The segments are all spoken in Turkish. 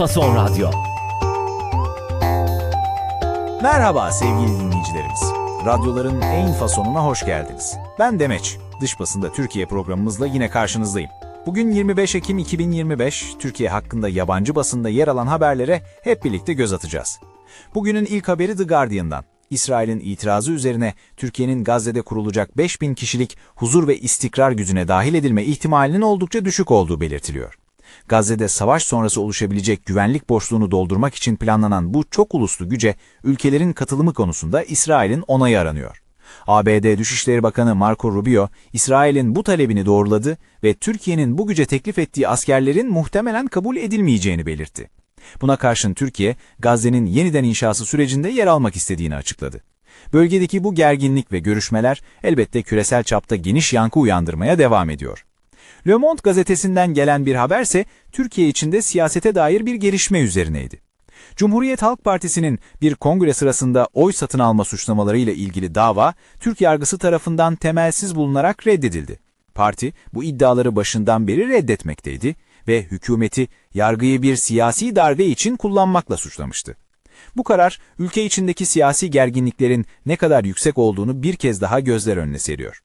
Fason Radyo. Merhaba sevgili dinleyicilerimiz. Radyoların en fasonuna hoş geldiniz. Ben Demeç. Dış basında Türkiye programımızla yine karşınızdayım. Bugün 25 Ekim 2025, Türkiye hakkında yabancı basında yer alan haberlere hep birlikte göz atacağız. Bugünün ilk haberi The Guardian'dan. İsrail'in itirazı üzerine Türkiye'nin Gazze'de kurulacak 5000 kişilik huzur ve istikrar gücüne dahil edilme ihtimalinin oldukça düşük olduğu belirtiliyor. Gazze'de savaş sonrası oluşabilecek güvenlik boşluğunu doldurmak için planlanan bu çok uluslu güce ülkelerin katılımı konusunda İsrail'in onayı aranıyor. ABD Dışişleri Bakanı Marco Rubio, İsrail'in bu talebini doğruladı ve Türkiye'nin bu güce teklif ettiği askerlerin muhtemelen kabul edilmeyeceğini belirtti. Buna karşın Türkiye, Gazze'nin yeniden inşası sürecinde yer almak istediğini açıkladı. Bölgedeki bu gerginlik ve görüşmeler elbette küresel çapta geniş yankı uyandırmaya devam ediyor. Le Monde gazetesinden gelen bir haberse Türkiye içinde siyasete dair bir gelişme üzerineydi. Cumhuriyet Halk Partisi'nin bir kongre sırasında oy satın alma suçlamalarıyla ilgili dava Türk yargısı tarafından temelsiz bulunarak reddedildi. Parti bu iddiaları başından beri reddetmekteydi ve hükümeti yargıyı bir siyasi darbe için kullanmakla suçlamıştı. Bu karar ülke içindeki siyasi gerginliklerin ne kadar yüksek olduğunu bir kez daha gözler önüne seriyor.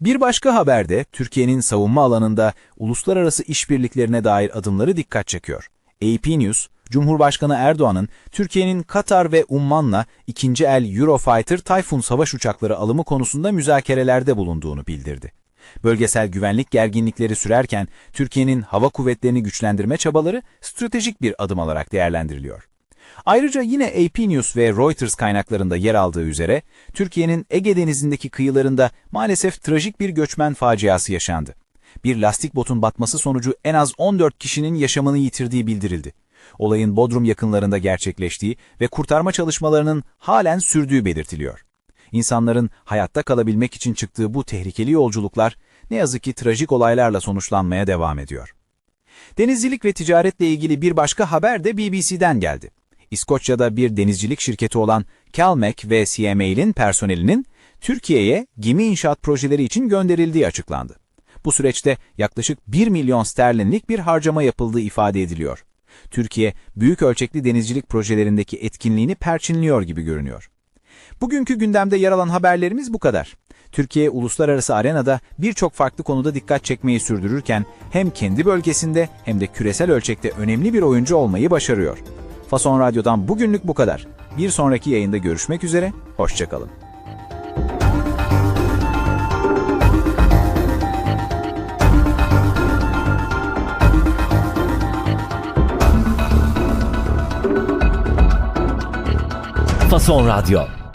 Bir başka haberde Türkiye'nin savunma alanında uluslararası işbirliklerine dair adımları dikkat çekiyor. AP News, Cumhurbaşkanı Erdoğan'ın Türkiye'nin Katar ve Umman'la ikinci el Eurofighter Typhoon savaş uçakları alımı konusunda müzakerelerde bulunduğunu bildirdi. Bölgesel güvenlik gerginlikleri sürerken Türkiye'nin hava kuvvetlerini güçlendirme çabaları stratejik bir adım olarak değerlendiriliyor. Ayrıca yine AP News ve Reuters kaynaklarında yer aldığı üzere Türkiye'nin Ege Denizi'ndeki kıyılarında maalesef trajik bir göçmen faciası yaşandı. Bir lastik botun batması sonucu en az 14 kişinin yaşamını yitirdiği bildirildi. Olayın Bodrum yakınlarında gerçekleştiği ve kurtarma çalışmalarının halen sürdüğü belirtiliyor. İnsanların hayatta kalabilmek için çıktığı bu tehlikeli yolculuklar ne yazık ki trajik olaylarla sonuçlanmaya devam ediyor. Denizcilik ve ticaretle ilgili bir başka haber de BBC'den geldi. İskoçya'da bir denizcilik şirketi olan Calmac ve CMA'nin personelinin Türkiye'ye gemi inşaat projeleri için gönderildiği açıklandı. Bu süreçte yaklaşık 1 milyon sterlinlik bir harcama yapıldığı ifade ediliyor. Türkiye, büyük ölçekli denizcilik projelerindeki etkinliğini perçinliyor gibi görünüyor. Bugünkü gündemde yer alan haberlerimiz bu kadar. Türkiye uluslararası arenada birçok farklı konuda dikkat çekmeyi sürdürürken hem kendi bölgesinde hem de küresel ölçekte önemli bir oyuncu olmayı başarıyor. Fason Radyo'dan bugünlük bu kadar. Bir sonraki yayında görüşmek üzere, hoşçakalın. Fason Radyo.